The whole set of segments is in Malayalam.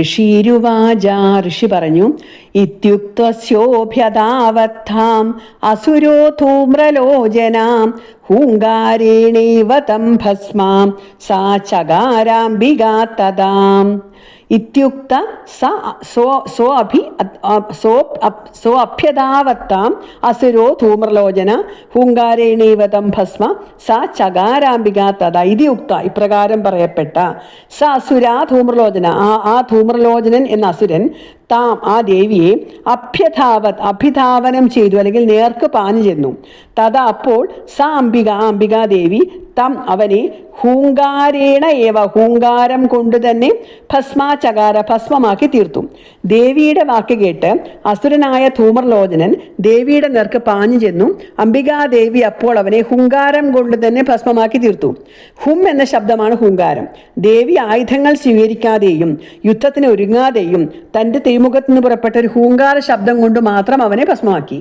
ഋഷീരുവാച ഋഷി പറഞ്ഞു ഇത്യുക്തോഭ്യതാവത്ഥാം അസുരോ ധൂമ്രലോചനാം ഹൂങ്കാരേണൈവ തം ഭസ്മാം സാ ചകാരാംബികാ തദാം. ഇത്യുക്ത സോ അഭി സോ സോ അഭ്യതാവത്താം അസുരോ ധൂമ്രലോചന ഹൂങ്കാരേണീവതം ഭസ്മ സ ചകാരാംബിക തഥ ഇതി ഉക്ത ഇപ്രകാരം പറയപ്പെട്ട സ അസുര ധൂമ്രലോചന ആ ആ ധൂമ്രലോചനൻ എന്ന അസുരൻ താം ആ ദേവിയെ അഭ്യധാവത് അഭിധാവനം ചെയ്തു അല്ലെങ്കിൽ നേർക്ക് പാഞ്ഞു ചെന്നു. തഥാ അപ്പോൾ സ അംബിക ആ അംബികാദേവി തം അവനെ ഹൂങ്കാരേണ ഏവ ഹൂങ്കാരം കൊണ്ട് തന്നെ ഭസ്മാചകാര ഭസ്മമാക്കി തീർത്തു. ദേവിയുടെ വാക്ക് കേട്ട് അസുരനായ ധൂമർലോചനൻ ദേവിയുടെ നേർക്ക് പാഞ്ഞു ചെന്നു. അംബികാദേവി അപ്പോൾ അവനെ ഹുങ്കാരം കൊണ്ട് തന്നെ ഭസ്മമാക്കി തീർത്തു. ഹും എന്ന ശബ്ദമാണ് ഹുങ്കാരം. ദേവി ആയുധങ്ങൾ സ്വീകരിക്കാതെയും യുദ്ധത്തിന് ഒരുങ്ങാതെയും തന്റെ തിരുമുഖത്ത് നിന്ന് പുറപ്പെട്ട ഒരു ഹൂങ്കാര ശബ്ദം കൊണ്ട് മാത്രം അവനെ ഭസ്മമാക്കി.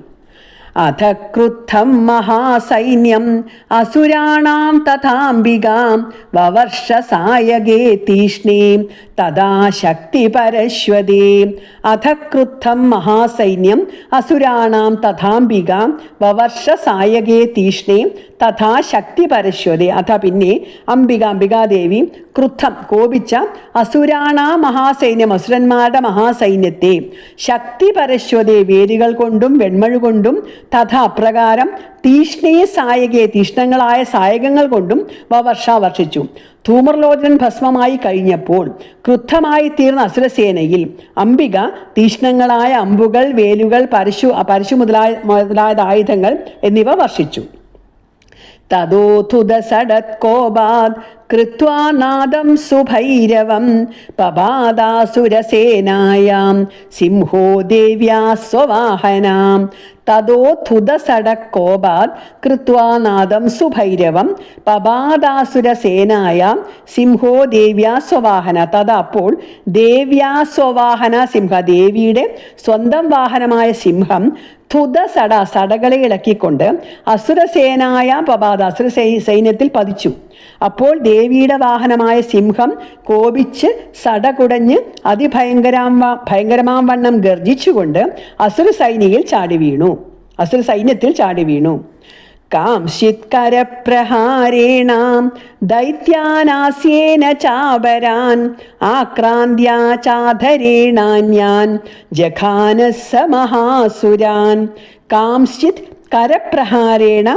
അധ ക്രുദ്ധം മഹാസൈന്യം. അസുരാണാം തഥാംബികാം. വവർഷ സായകേ തീഷ്ണേ. തഥാ ശക്തി പരശ്വതേ. അധ ക്രുദ്ധം മഹാസൈന്യം. അസുരാണാം തഥാംബികാം. വവർഷ സായകേ തീഷ്ണേ. തഥാ ശക്തി പരശ്വതേ. അഥ പിന്നെ അംബിക അംബികാദേവി ക്രുദ്ധം കോപിച്ച അസുരാണ മഹാസൈന്യം അസുരന്മാരുടെ മഹാസൈന്യത്തെ. ശക്തി പരശ്വതെ വേരുകൾ കൊണ്ടും വെൺമഴു കൊണ്ടും തഥ അപ്രകാരം തീഷ്ണേ സായകയെ തീഷ്ണങ്ങളായ സായകങ്ങൾ കൊണ്ടും വർഷ വർഷിച്ചു. ധൂമർലോചനൻ ഭസ്മമായി കഴിഞ്ഞപ്പോൾ ക്രുദ്ധമായി തീർന്ന അസുരസേനയിൽ അംബിക തീഷ്ണങ്ങളായ അമ്പുകൾ വേലുകൾ പരശു പരശു മുതലായ മുതലായ ആയുധങ്ങൾ എന്നിവ വർഷിച്ചു. തദോഥുദസടത്കോപാത് കൃത്വാ നാദം സുഭൈരവം പപാദാസുരസേനായാം സിംഹോ ദേവ്യാ സ്വവാഹനാം. തദോഥുദസടക്കോപാത് കൃത്വാ നാദം സുഭൈരവം പപാദാസുരസേനായാം സിംഹോ ദേവ്യാ സ്വവാഹന. തഥ അപ്പോൾ ദേവ്യാ സ്വവാഹന സിംഹ ദേവിയുടെ സ്വന്തം വാഹനമായ സിംഹം ധുത സട സടകളെ ഇളക്കിക്കൊണ്ട് അസുരസേനായ പപാദാസുര സൈന്യത്തിൽ പതിച്ചു. അപ്പോൾ ദേവിയുടെ വാഹനമായ സിംഹം കോപിച്ച് സടകുടഞ്ഞ് അതിഭയങ്കരാം ഭയങ്കരമാം വണ്ണം ഗർജിച്ചുകൊണ്ട് അസുര സൈനിയിൽ ചാടി വീണു. അസുര സൈന്യത്തിൽ ചാടി വീണു. കാംശിത്കരപ്രഹാരേണ ദൈത്യാനാസ്യേന ചാപരാൻ ആക്രാന്ത്യാ ചാധരേണാന്യാൻ ജഖാനസ മഹാസുരാൻ കാംശിത് കരപ്രഹാരേണ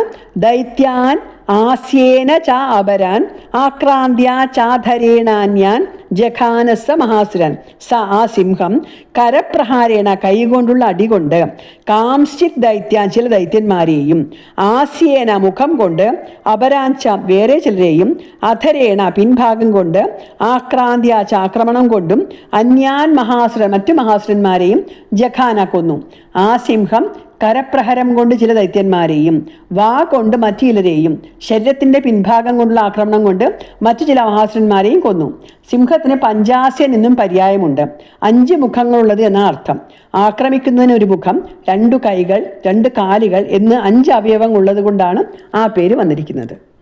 ദൈത്യാൻ ആസ്യേന ച അപരാൻ ആക്രാന്ത്യ ചാധരേണാന്യാൻ ജഖാനസ മഹാസുരൻ. സ ആ സിംഹം കരപ്രഹാരേണ കൈകൊണ്ടുള്ള അടികൊണ്ട് കാംശ്ചിത് ദൈത്യ ചില ദൈത്യന്മാരെയും ആസ്യേന മുഖം കൊണ്ട് അപരാഞ്ച വേറെ ചിലരെയും അധരേണ പിൻഭാഗം കൊണ്ട് ആക്രാന്ത്യ ആക്രമണം കൊണ്ടും അന്യാൻ മഹാസുരൻ മറ്റു മഹാസുരന്മാരെയും ജഖാന കൊന്നു. ആ സിംഹം കരപ്രഹരം കൊണ്ട് ചില ദൈത്യന്മാരെയും വാ കൊണ്ട് മറ്റു ചിലരെയും ശരീരത്തിന്റെ പിൻഭാഗം കൊണ്ടുള്ള ആക്രമണം കൊണ്ട് മറ്റു ചില മഹാസുരന്മാരെയും കൊന്നു. സിംഹത്തിന് പഞ്ചാസ്യൻ എന്നും പര്യായമുണ്ട്. അഞ്ച് മുഖങ്ങളുള്ളത് എന്ന അർത്ഥം. ആക്രമിക്കുന്നതിന് ഒരു മുഖം രണ്ടു കൈകൾ രണ്ട് കാലുകൾ എന്ന് അഞ്ച് അവയവങ്ങൾ ഉള്ളത് കൊണ്ടാണ് ആ പേര് വന്നിരിക്കുന്നത്.